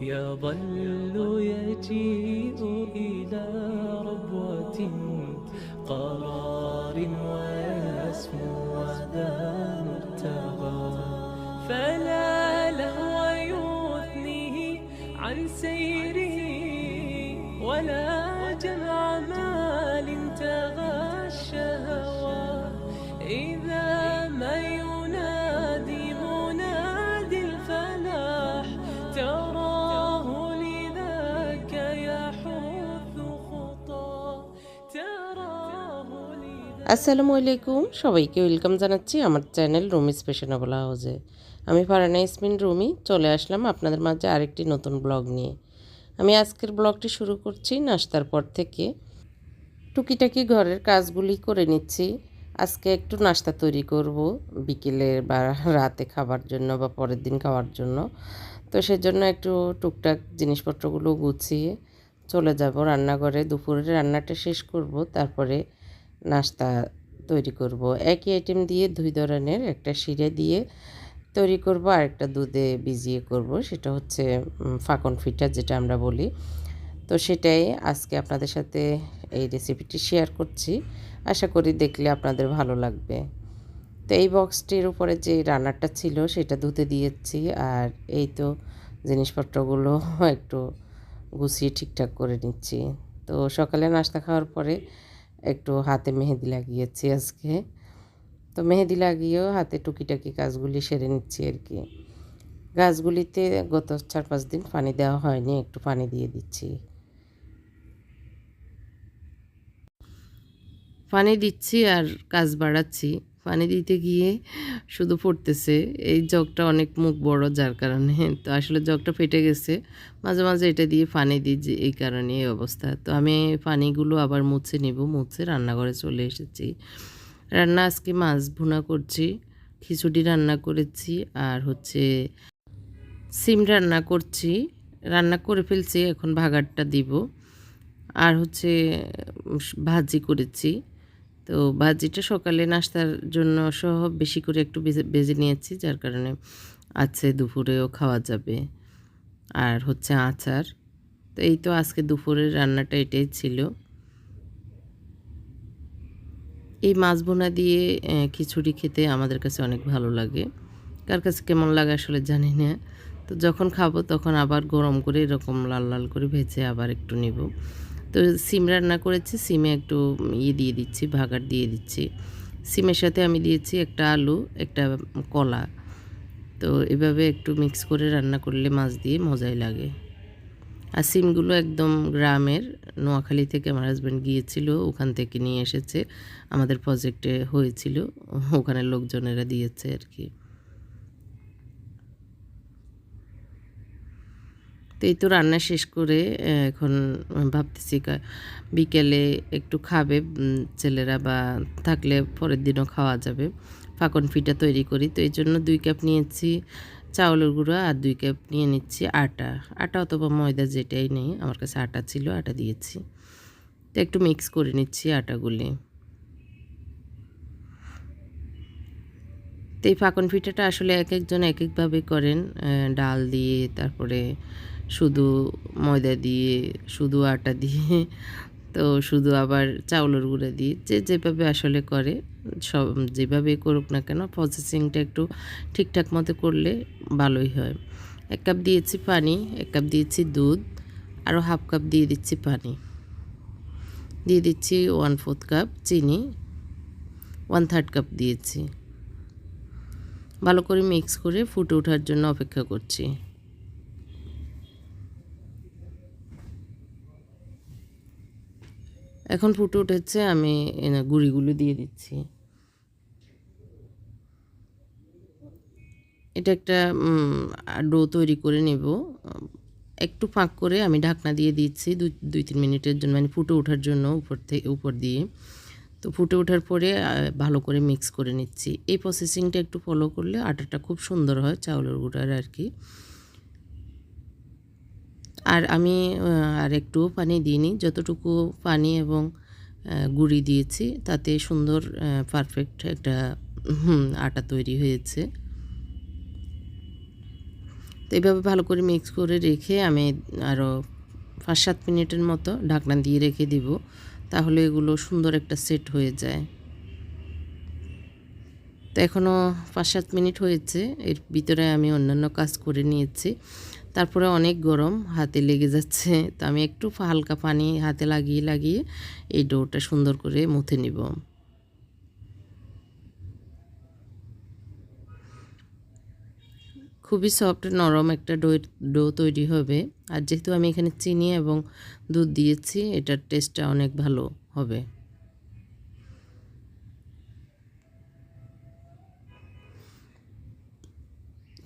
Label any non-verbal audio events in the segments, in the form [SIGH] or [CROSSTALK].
يظل يجيء إلى ربوة قرار ويسمو وذا مرتضى فلا আসসালামু আলাইকুম। সবাইকে ওয়েলকাম জানাচ্ছি আমার চ্যানেল রুমি স্পেশনাবল হাউজে আমি ফারানা ইসমিন রুমি, চলে আসলাম আপনাদের মাঝে আরেকটি নতুন ব্লগ নিয়ে। আমি আজকের ব্লগটি শুরু করছি নাস্তার পর থেকে। টুকিটাকি ঘরের কাজগুলি করে নিচ্ছি। আজকে একটু নাস্তা তৈরি করব বিকেলে বা রাতে খাবার জন্য বা পরের দিন খাওয়ার জন্য। তো সেজন্য একটু টুকটাক জিনিসপত্রগুলো গুছিয়ে চলে যাব রান্নাঘরে। দুপুরের রান্নাটা শেষ করব, তারপরে নাস্তা তৈরি করব। একই আইটেম দিয়ে দুই ধরনের, একটা শিরে দিয়ে তৈরি করব, আর একটা দুধে ভিজিয়ে করব। সেটা হচ্ছে ফাকন ফিটা যেটা আমরা বলি। তো সেটাই আজকে আপনাদের সাথে এই রেসিপিটি শেয়ার করছি। আশা করি দেখলে আপনাদের ভালো লাগবে। তো এই বক্সটির উপরে যে রান্নারটা ছিল, সেটা ধুতে দিয়েছি। আর এই তো জিনিসপত্রগুলো [LAUGHS] একটু গুছিয়ে ঠিকঠাক করে নিচ্ছি। তো সকালে নাস্তা খাওয়ার পরে একটু হাতে মেহেদি লাগিয়েছি আজকে। তো মেহেদি লাগিয়েও হাতে টুকিটাকি গাছগুলি সেরে নিচ্ছি আর কি। গাছগুলিতে গত চার পাঁচ দিন পানি দেওয়া হয়নি, একটু পানি দিয়ে দিচ্ছি। পানি দিচ্ছি আর কাজ বাড়াচ্ছি। পানি দিতে গিয়ে শুধু পড়তেছে। এই জগটা অনেক মুখ বড় যার কারণে। তো আসলে জগটা ফেটে গেছে। মাঝে মাঝে এটা দিয়ে পানি দিই যে এই কারণে এই অবস্থা। তো আমি পানিগুলো আবার মুছে নিব, মুছে রান্নাঘরে চলে এসেছি। রান্না আজকে মাছ ভুনা করছি, খিচুড়ি রান্না করেছি আর হচ্ছে সিম রান্না করছি। রান্না করে ফেলছি, এখন ভাগারটা দিব। আর হচ্ছে ভাজি করেছি। তো ভাজিটা সকালে নাস্তার জন্য সহ বেশি করে একটু বেজে নিয়েছি, যার কারণে আছে দুপুরেও খাওয়া যাবে। আর হচ্ছে আচার। তো এই তো আজকে দুপুরের রান্নাটা এটাই ছিল। এই মাছ বোনা দিয়ে খিচুড়ি খেতে আমাদের কাছে অনেক ভালো লাগে। কার কাছে কেমন লাগে আসলে জানি না। তো যখন খাব তখন আবার গরম করে এরকম লাল লাল করে ভেজে আবার একটু নিব। তো সিম রান্না করেছি, সিমে একটু ইয়ে দিয়ে দিচ্ছি ভাগার দিয়ে দিচ্ছি। সিমের সাথে আমি দিয়েছি একটা আলু, একটা কলা। তো এভাবে একটু মিক্স করে রান্না করলে মাছ দিয়ে মজাই লাগে। আর সিমগুলো একদম গ্রামের, নোয়াখালী থেকে আমার হাজব্যান্ড গিয়েছিল, ওখান থেকে নিয়ে এসেছে। আমাদের প্রজেক্টে হয়েছিল ওখানে লোকজনেরা দিয়েছে আর কি। তো এই তো রান্না শেষ করে এখন ভাবতেছি বিকেলে একটু খাবে ছেলেরা বা থাকলে পরের দিনও খাওয়া যাবে। ফাঁকন ফিটা তৈরি করি, তো এই জন্য দুই কাপ নিয়েছি চাউলের গুঁড়া আর দুই কাপ নিয়ে নিচ্ছি আটা। আটা অথবা ময়দা যেটাই নেই, আমার কাছে আটা ছিল, আটা দিয়েছি। তো একটু মিক্স করে নিচ্ছি আটাগুলি। তো এই ফাকন পিঠাটা আসলে এক একজন এক একভাবে করেন ডাল দিয়ে, তারপরে শুধু ময়দা দিয়ে, শুধু আটা দিয়ে, তো শুধু আবার চাউলের গুঁড়া দিয়ে, যে যেভাবে আসলে করে, সব যেভাবে করুক না কেন প্রসেসিংটা একটু ঠিকঠাক মতো করলে ভালোই হয়। এক কাপ দিয়েছি পানি, এক কাপ দিয়েছি দুধ আরও হাফ কাপ দিয়ে দিচ্ছি পানি। দিয়ে দিচ্ছি ওয়ান ফোর্থ কাপ চিনি ওয়ান থার্ড কাপ দিয়েছি। ভালো করে মিক্স করে ফুটে ওঠার জন্য অপেক্ষা করছি। এখন ফুটে উঠেছে, আমি গুঁড়িগুলো দিয়ে দিচ্ছি। এটা একটা ডো তৈরি করে নেব। একটু ফাঁক করে আমি ঢাকনা দিয়ে দিচ্ছি দুই, তিন মিনিটের জন্য মানে ফুটে ওঠার জন্য উপর থেকে উপর দিয়ে। তো ফুটে ওঠার পরে ভালো করে মিক্স করে নিচ্ছি। এই প্রসেসিংটা একটু ফলো করলে আটাটা খুব সুন্দর হয়, চাউলের গুঁড়ার আর কি। আর আমি আর একটুও পানি দিইনি। যতটুকু পানি এবং গুঁড়ি দিয়েছি, তাতে সুন্দর পারফেক্ট একটা আটা তৈরি হয়েছে। তো এইভাবে ভালো করে মিক্স করে রেখে আমি আরও পাঁচ সাত মিনিটের মতো ঢাকনা দিয়ে রেখে দিব, তাহলে এগুলো সুন্দর একটা সেট হয়ে যায়। তো এখনও পাঁচ সাত মিনিট হয়েছে, এর ভিতরে আমি অন্যান্য কাজ করে নিয়েছি। তারপরে অনেক গরম, হাতে লেগে যাচ্ছে। তো আমি একটু হালকা পানি হাতে লাগিয়ে লাগিয়ে এই ডোটা সুন্দর করে মুথে নিব। খুবই সফট, নরম একটা ডো ডো তৈরি হবে। আর যেহেতু আমি এখানে চিনি এবং দুধ দিয়েছি, এটার টেস্টটা অনেক ভালো হবে।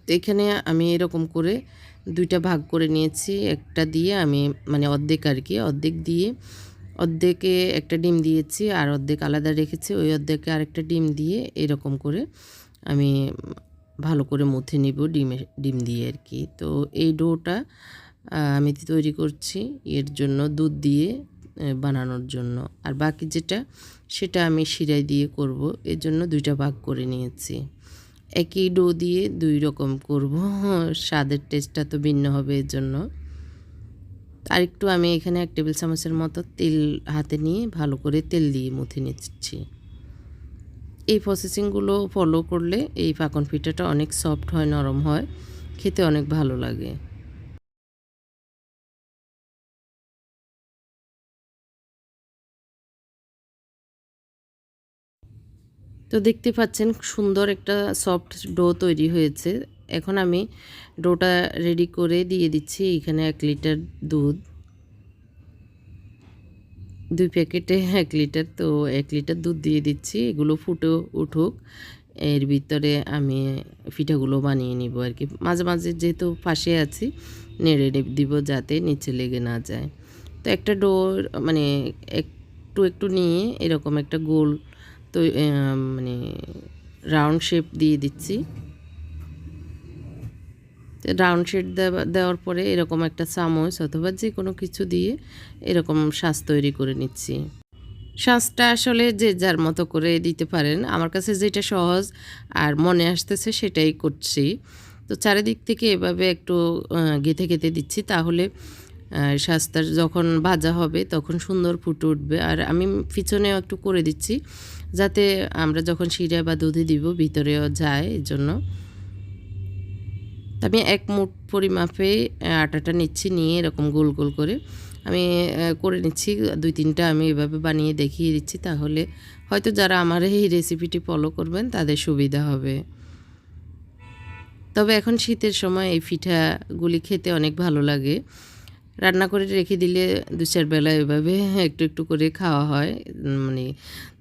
তো এখানে আমি এরকম করে দুইটা ভাগ করে নিয়েছি, একটা দিয়ে আমি মানে অর্ধেক আর কি, অর্ধেক দিয়ে অর্ধেকে একটা ডিম দিয়েছি আর অর্ধেক আলাদা রেখেছি, ওই অর্ধেকে আরেকটা ডিম দিয়ে এরকম করে আমি ভালো করে মুথে নিব ডিমে, ডিম দিয়ে আর কি। তো এই ডোটা আমি তৈরি করছি এর জন্য দুধ দিয়ে বানানোর জন্য। আর বাকি যেটা, সেটা আমি শিরাই দিয়ে করব, এর জন্য দুইটা ভাগ করে নিয়েছি। একই ডো দিয়ে দুই রকম করব। স্বাদের টেস্টটা তো ভিন্ন হবে এর জন্য। আর একটু আমি এখানে এক টেবিল চামচের মতো তেল হাতে নিয়ে ভালো করে তেল দিয়ে মুথে নিচ্ছি। এই প্রসেসিংগুলো ফলো করলে এই পাকন পিঠাটা অনেক সফট হয়, নরম হয়, খেতে অনেক ভালো লাগে। তো দেখতে পাচ্ছেন সুন্দর একটা সফট ডো তৈরি হয়েছে। এখন আমি ডোটা রেডি করে দিয়ে দিচ্ছি এখানে এক লিটার দুধ। দুই প্যাকেটে এক লিটার, তো এক লিটার দুধ দিয়ে দিচ্ছি, এগুলো ফুটে উঠুক। এর ভিতরে আমি পিঠাগুলো বানিয়ে নিব আর কি। মাঝে মাঝে যেহেতু পাশে আছি, নেড়ে দিব যাতে নিচে লেগে না যায়। তো একটা ডোর মানে একটু একটু নিয়ে এরকম একটা গোল তো মানে রাউন্ড শেপ দিয়ে দিচ্ছি। রাউন্ড শেপ দেওয়ার পরে এরকম একটা চামচ অথবা যে কোনো কিছু দিয়ে এরকম শ্বাস তৈরি করে নিচ্ছি। শ্বাসটা আসলে যে যার মতো করে দিতে পারেন, আমার কাছে যেটা সহজ আর মনে আসতেছে সেটাই করছি। তো চারিদিক থেকে এভাবে একটু গেঁথে গেঁথে দিচ্ছি, তাহলে শাস্তার যখন ভাজা হবে তখন সুন্দর ফুটে উঠবে। আর আমি পিছনেও একটু করে দিচ্ছি যাতে আমরা যখন শিরা বা দুধে দিব ভিতরেও যায় এর জন্য আমি এক মুঠ পরিমাপে আটাটা নিচ্ছি, নিয়ে এরকম গোল গোল করে আমি করে নিচ্ছি। দুই তিনটা আমি এভাবে বানিয়ে দেখিয়ে দিচ্ছি তাহলে হয়তো যারা আমার এই রেসিপিটি ফলো করবেন তাদের সুবিধা হবে। তবে এখন শীতের সময় এই পিঠাগুলি খেতে অনেক ভালো লাগে। রান্না করে রেখে দিলে দু চার বেলা এভাবে একটু একটু করে খাওয়া হয়। মানে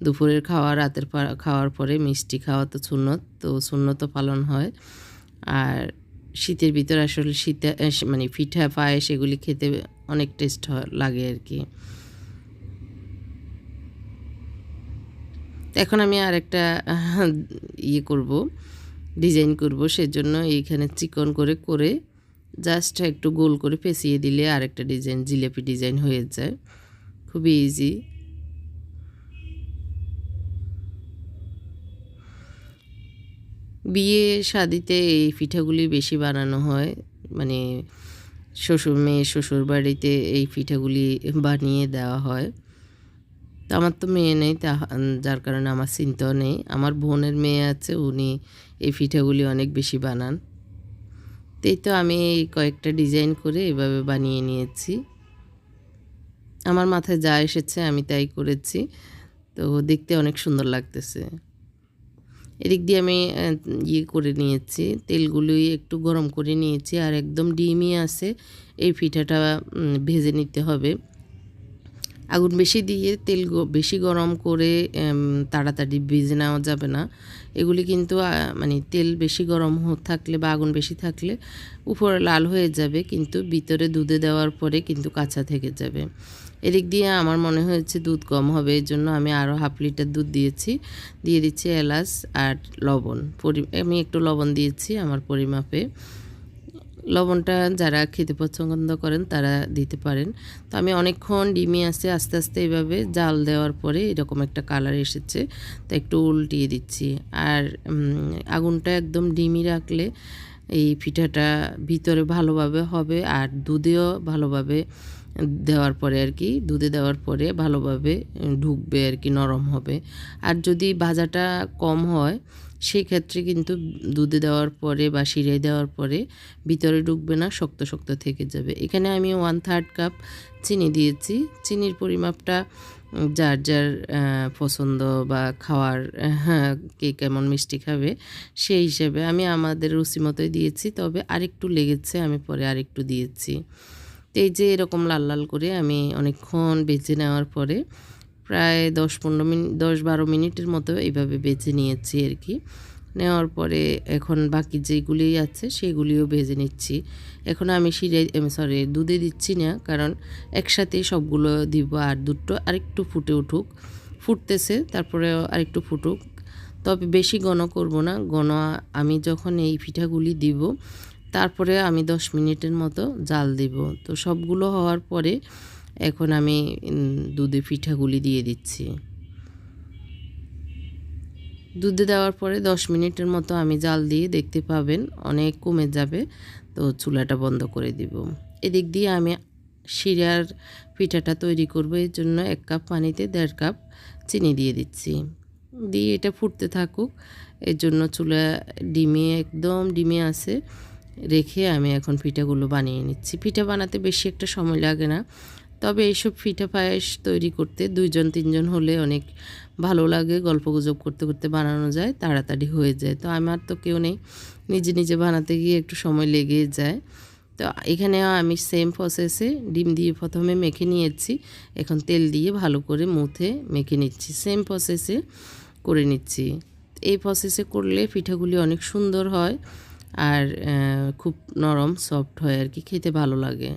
দুপুরের খাওয়া, রাতের খাওয়ার পরে মিষ্টি খাওয়া তো সুন্নত তো সুন্নত পালন হয়। আর শীতের ভিতর আসলে শীতে মানে পিঠা, পায়েস এগুলি খেতে অনেক টেস্ট লাগে আর কি। এখন আমি আর একটা ইয়ে করব ডিজাইন করব, সেজন্য এইখানে চিকন করে করে জাস্ট একটু গোল করে পেঁচিয়ে দিলে আরেকটা ডিজাইন জিলেপি ডিজাইন হয়ে যায়। খুবই ইজি বিয়ে শাদিতে এই পিঠাগুলি বেশি বানানো হয়। মানে শ্বশুর মেয়ে শ্বশুর বাড়িতে এই পিঠাগুলি বানিয়ে দেওয়া হয়। তো আমার তো মেয়ে নেই, তা যার কারণে আমার চিন্তাও নেই। আমার বোনের মেয়ে আছে, উনি এই পিঠাগুলি অনেক বেশি বানান। এই তো আমি কয়েকটা ডিজাইন করে এভাবে বানিয়ে নিয়েছি। আমার মাথায় যা এসেছে আমি তাই করেছি। তো দেখতে অনেক সুন্দর লাগতেছে। এদিক দিয়ে আমি ইয়ে করে নিয়েছি। তেলগুলোই একটু গরম করে নিয়েছি আর একদম ডিমই আছে। এই পিঠাটা ভেজে নিতে হবে। আগুন বেশি দিয়ে তেল বেশি গরম করে তাড়াতাড়ি ভেজে নেওয়া যাবে না। এগুলি কিন্তু মানে তেল বেশি গরম থাকলে বা আগুন বেশি থাকলে উপরে লাল হয়ে যাবে, কিন্তু ভিতরে দুধে দেওয়ার পরে কিন্তু কাঁচা থেকে যাবে। এদিক দিয়ে আমার মনে হয়েছে দুধ কম হবে এই জন্য আমি আরও হাফ লিটার দুধ দিয়েছি। দিয়ে দিচ্ছি এলাচ আর লবণ। আমি একটু লবণ দিয়েছি আমার পরিমাপে। লবণটা যারা খেতে পছন্দ করেন, তারা দিতে পারেন। তো আমি অনেকক্ষণ ডিমি আছে আস্তে আস্তে এইভাবে জাল দেওয়ার পরে এরকম একটা কালার এসেছে, তো একটু উল্টিয়ে দিচ্ছি। আর আগুনটা একদম ডিমি রাখলে এই পিঠাটা ভিতরে ভালোভাবে হবে, আর দুধেও ভালোভাবে দেওয়ার পরে আর কি, দুধে দেওয়ার পরে ভালোভাবে ঢুকবে আর কি, নরম হবে। আর যদি ভাজাটা কম হয় সেই ক্ষেত্রে কিন্তু দুধে দেওয়ার পরে বা শিরাই দেওয়ার পরে ভিতরে ঢুকবে না, শক্ত শক্ত থেকে যাবে। এখানে আমি ওয়ান থার্ড কাপ চিনি দিয়েছি। চিনির পরিমাপটা যার যার পছন্দ বা খাওয়ার হ্যাঁ কে কেমন মিষ্টি খাবে সেই হিসেবে আমি আমাদের রুচি মতোই দিয়েছি। তবে আরেকটু লেগেছে, আমি পরে আরেকটু দিয়েছি। তো এই যে এরকম লাল লাল করে আমি অনেকক্ষণ বেজে নেওয়ার পরে প্রায় দশ পনেরো মিনিট দশ বারো মিনিটের মতো এইভাবে বেজে নিয়েছি আর কি। নেওয়ার পরে এখন বাকি যেগুলি আছে সেগুলিও ভেজে নিচ্ছি। এখন আমি শিরে সরি দুধে দিচ্ছি না, কারণ একসাথে সবগুলো দিব আর দুধটা আরেকটু ফুটে উঠুক। ফুটতেছে তারপরে আরেকটু ফুটুক। তবে বেশি ঘন করব না, ঘন আমি যখন এই পিঠাগুলি দিব, তারপরে আমি দশ মিনিটের মতো জাল দিব। তো সবগুলো হওয়ার পরে এখন আমি দুধে পিঠাগুলি দিয়ে দিচ্ছি। দুধে দেওয়ার পরে দশ মিনিটের মতো আমি জাল দিয়ে দেখতে পাবেন, অনেক কমে যাবে। তো চুলাটা বন্ধ করে দিব। এদিক দিয়ে আমি শিরার পিঠাটা তৈরি করব। এর জন্য এক কাপ পানিতে দেড় কাপ চিনি দিয়ে দিচ্ছি। দিয়ে এটা ফুটতে থাকুক। এর জন্য চুলা ডিমে, একদম ডিমে আছে, রেখে আমি এখন পিঠাগুলো বানিয়ে নিচ্ছি। পিঠা বানাতে বেশি একটা সময় লাগে না। তবে এইসব পিঠা পায়েস তৈরি করতে দুইজন, তিনজন হলে অনেক ভালো লাগে। গল্প গুজব করতে করতে বানানো যায়, তাড়াতাড়ি হয়ে যায়। তো আমার তো কেউ নেই। নিজে নিজে বানাতে গিয়ে একটু সময় লেগে যায়। তো এখানে আমি সেম প্রসেসে ডিম দিয়ে প্রথমে মেখে নিয়েছি। এখন তেল দিয়ে ভালো করে মুথে মেখে নিচ্ছি। সেম প্রসেসে করে নিচ্ছি। এই প্রসেসে করলে পিঠাগুলি অনেক সুন্দর হয় আর খুব নরম সফট হয় আর কি। খেতে ভালো লাগে।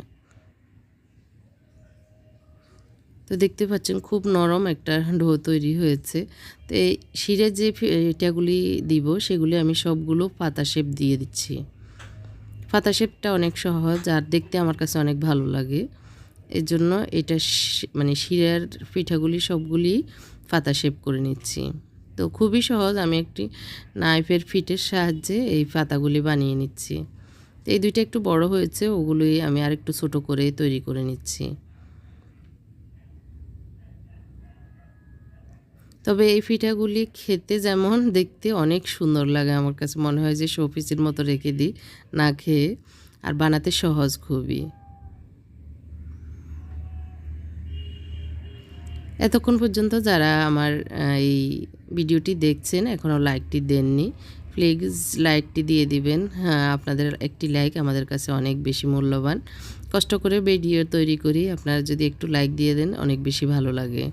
তো দেখতে পাচ্ছেন খুব নরম একটা ডো তৈরি হয়েছে। তো এই শিরে যে এটাগুলি দিব, সেগুলি আমি সবগুলো পাতা শেপ দিয়ে দিচ্ছি। পাতা শেপটা অনেক সহজ আর দেখতে আমার কাছে অনেক ভালো লাগে। এর জন্য এটা মানে শিরার পিঠাগুলি সবগুলি পাতা শেপ করে নিচ্ছি। তো খুবই সহজ, আমি একটি নাইফের ফিটের সাহায্যে এই পাতাগুলি বানিয়ে নিচ্ছি। এই দুইটা একটু বড় হয়েছে, ওগুলোই আমি আরেকটু ছোট করে তৈরি করে নিচ্ছি। তবে এই পিঠাগুলি খেতে যেমন দেখতে অনেক সুন্দর লাগে আমার কাছে মনে হয় যে শোপিসের মতো রেখে দিই, না খেয়ে, আর বানাতে সহজ খুবই। এতক্ষণ পর্যন্ত যারা আমার এই ভিডিওটি দেখছেন, এখনও লাইকটি দেননি, প্লিজ লাইকটি দিয়ে দিবেন। হ্যাঁ আপনাদের একটি লাইক আমাদের কাছে অনেক বেশি মূল্যবান। কষ্ট করে ভিডিও তৈরি করি, আপনারা যদি একটু লাইক দিয়ে দেন, অনেক বেশি ভালো লাগে।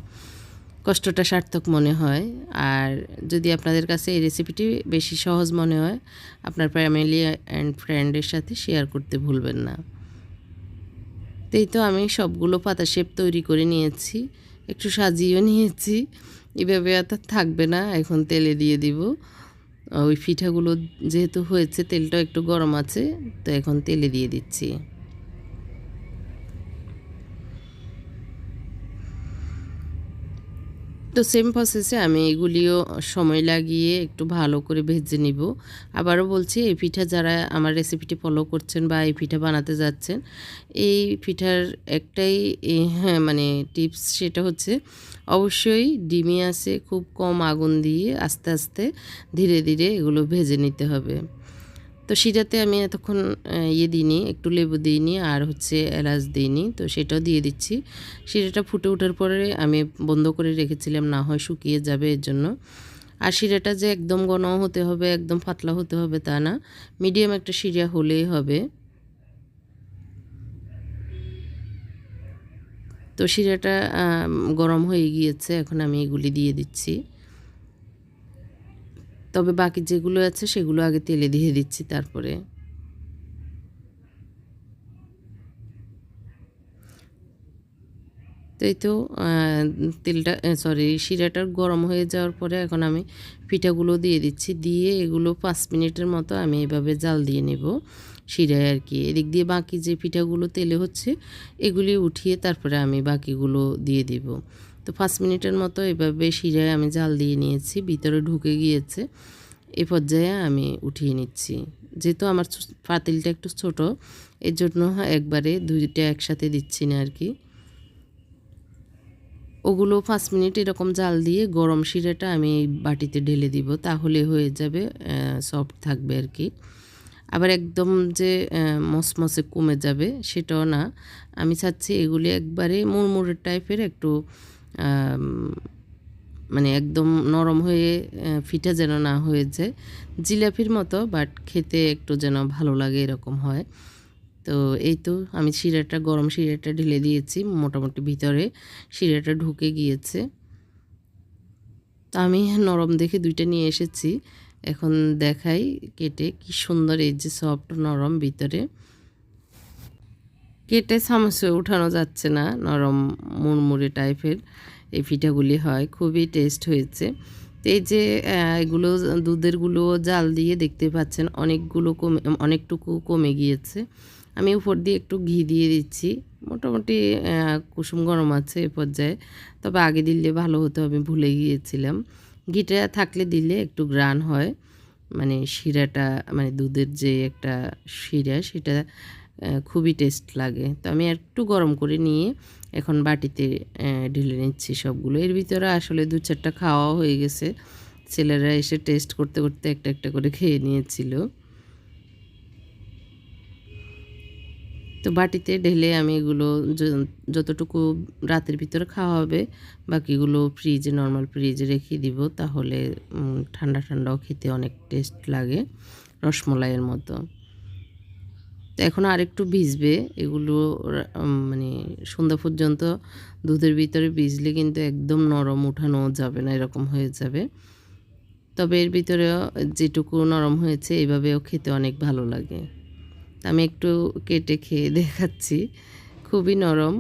কষ্টটা সার্থক মনে হয়। আর যদি আপনাদের কাছে এই রেসিপিটি বেশি সহজ মনে হয়, আপনার ফ্যামিলি অ্যান্ড ফ্রেন্ডের সাথে শেয়ার করতে ভুলবেন না। তো এই তো আমি সবগুলো পাতা শেপ তৈরি করে নিয়েছি, একটু সাজিয়েও নিয়েছি। এভাবে আর থাকবে না, এখন তেলে দিয়ে দিব। ওই পিঠাগুলো যেহেতু হয়েছে তেলটা একটু গরম আছে, তো এখন তেলে দিয়ে দিচ্ছি। তো সেম প্রসেসে আমি এগুলিও সময় লাগিয়ে একটু ভালো করে ভেজে নিব। আবারও বলছি, এই পিঠা যারা আমার রেসিপিটি ফলো করছেন বা এই পিঠা বানাতে যাচ্ছেন, এই পিঠার একটাই হ্যাঁ মানে টিপস সেটা হচ্ছে অবশ্যই ডিমে আসে খুব কম আগুন দিয়ে আস্তে আস্তে ধীরে ধীরে এগুলো ভেজে নিতে হবে। তো সেটাতে আমি এতক্ষণ ইয়ে দিইনি, একটু লেবু দিইনি আর হচ্ছে এলাচ দিইনি। তো সেটাও দিয়ে দিচ্ছি। শিরাটা ফুটে ওঠার পরে আমি বন্ধ করে রেখেছিলাম, না হয় শুকিয়ে যাবে এর জন্য। আর শিরাটা যে একদম ঘন হতে হবে, একদম পাতলা হতে হবে তা না। মিডিয়াম একটা শিরা হলেই হবে। তো শিরাটা গরম হয়ে গিয়েছে, এখন আমি এগুলি দিয়ে দিচ্ছি। তবে বাকি যেগুলো আছে সেগুলো আগে তেলে দিয়ে দিচ্ছি তারপরে। তো এই তো তেলটা সরি শিরাটা গরম হয়ে যাওয়ার পরে এখন আমি পিঠাগুলো দিয়ে দিচ্ছি। দিয়ে এগুলো পাঁচ মিনিটের মতো আমি এভাবে জাল দিয়ে নেব শিরায় আর কি। এদিক দিয়ে বাকি যে পিঠাগুলো তেলে হচ্ছে, এগুলি উঠিয়ে তারপরে আমি বাকিগুলো দিয়ে দিব। তো পাঁচ মিনিটের মতো এভাবে শিরায় আমি জাল দিয়ে নিয়েছি, ভিতরে ঢুকে গিয়েছে। এ পর্যায়ে আমি উঠিয়ে নিচ্ছি। যেহেতু আমার পাতিলটা একটু ছোট এর জন্য একবারে দুইটা একসাথে দিচ্ছি না আর কি। ওগুলো পাঁচ মিনিট এরকম জাল দিয়ে গরম শিরাটা আমি বাটিতে ঢেলে দিব, তাহলে হয়ে যাবে সফট থাকবে আর কি। আবার একদম যে মসমসে কমে যাবে সেটাও না। আমি চাচ্ছি এগুলি একবারে মুড়মুড়ের টাইপের একটু মানে একদম নরম হয়ে ফিটা যেন না হয়ে যায় জিলাপির মতো বাট খেতে একটু যেন ভালো লাগে এরকম হয়। তো এই তো, আমি শিরাটা, গরম শিরাটা ঢেলে দিয়েছি মোটামুটি ভিতরে। শিরাটা ঢুকে গিয়েছে। তো আমি নরম দেখে দুইটা নিয়ে এসেছি। এখন দেখাই কেটে, কি সুন্দর এই যে সফট নরম ভিতরে। কেটে চামচে উঠানো যাচ্ছে না, নরম মুড়মুড়ে টাইপের এই পিঠাগুলি হয়, খুবই টেস্ট হয়েছে। এই যে এগুলো দুধেরগুলো জাল দিয়ে দেখতে পাচ্ছেন, অনেকগুলো কমে, অনেকটুকু কমে গিয়েছে। আমি উপর দিয়ে একটু ঘি দিয়ে দিচ্ছি, মোটামুটি কুসুম গরম আছে এ পর্যায়ে, তবে আগে দিলে ভালো হতো, আমি ভুলে গিয়েছিলাম। ঘিটা থাকলে দিলে একটু গ্রান হয় মানে শিরাটা মানে দুধের যে একটা শিরা, সেটা খুবই টেস্ট লাগে। তো আমি একটু গরম করে নিয়ে এখন বাটিতে ঢেলে নিচ্ছি সবগুলো। এর ভিতরে আসলে দু চারটা খাওয়া হয়ে গেছে। ছেলেরা এসে টেস্ট করতে করতে একটা একটা করে খেয়ে নিয়েছিল। তো বাটিতে ঢেলে আমি এগুলো যতটুকু রাতের ভিতরে খাওয়া হবে, বাকিগুলো ফ্রিজে নর্মাল ফ্রিজে রেখে দিব। তাহলে ঠান্ডা ঠান্ডাও খেতে অনেক টেস্ট লাগে, রসমলাইয়ের মতো। তো এখন আরেকটু ভিজবে, এগুলো মানে সন্ধ্যা পর্যন্ত দুধের ভিতরে ভিজলে কিন্তু একদম নরম উঠানো যাবে না, এরকম হয়ে যাবে। তবে এর ভিতরেও যেটুকু নরম হয়েছে এইভাবেও খেতে অনেক ভালো লাগে। আমি একটু কেটে খেয়ে দেখাচ্ছি, খুবই নরম।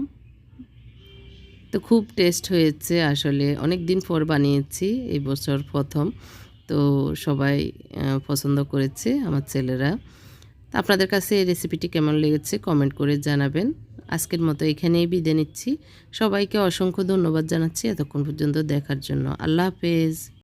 তো খুব টেস্ট হয়েছে আসলে অনেক দিন পর বানিয়েছি এই বছর প্রথম। তো সবাই পছন্দ করেছে, আমার ছেলেরা। আপনাদের কাছে এই রেসিপিটি কেমন লেগেছে কমেন্ট করে জানাবেন। আজকের মতো এখানেই বিদে নিচ্ছি। সবাইকে অসংখ্য ধন্যবাদ জানাচ্ছি এতক্ষণ পর্যন্ত দেখার জন্য। আল্লাহ হাফেজ।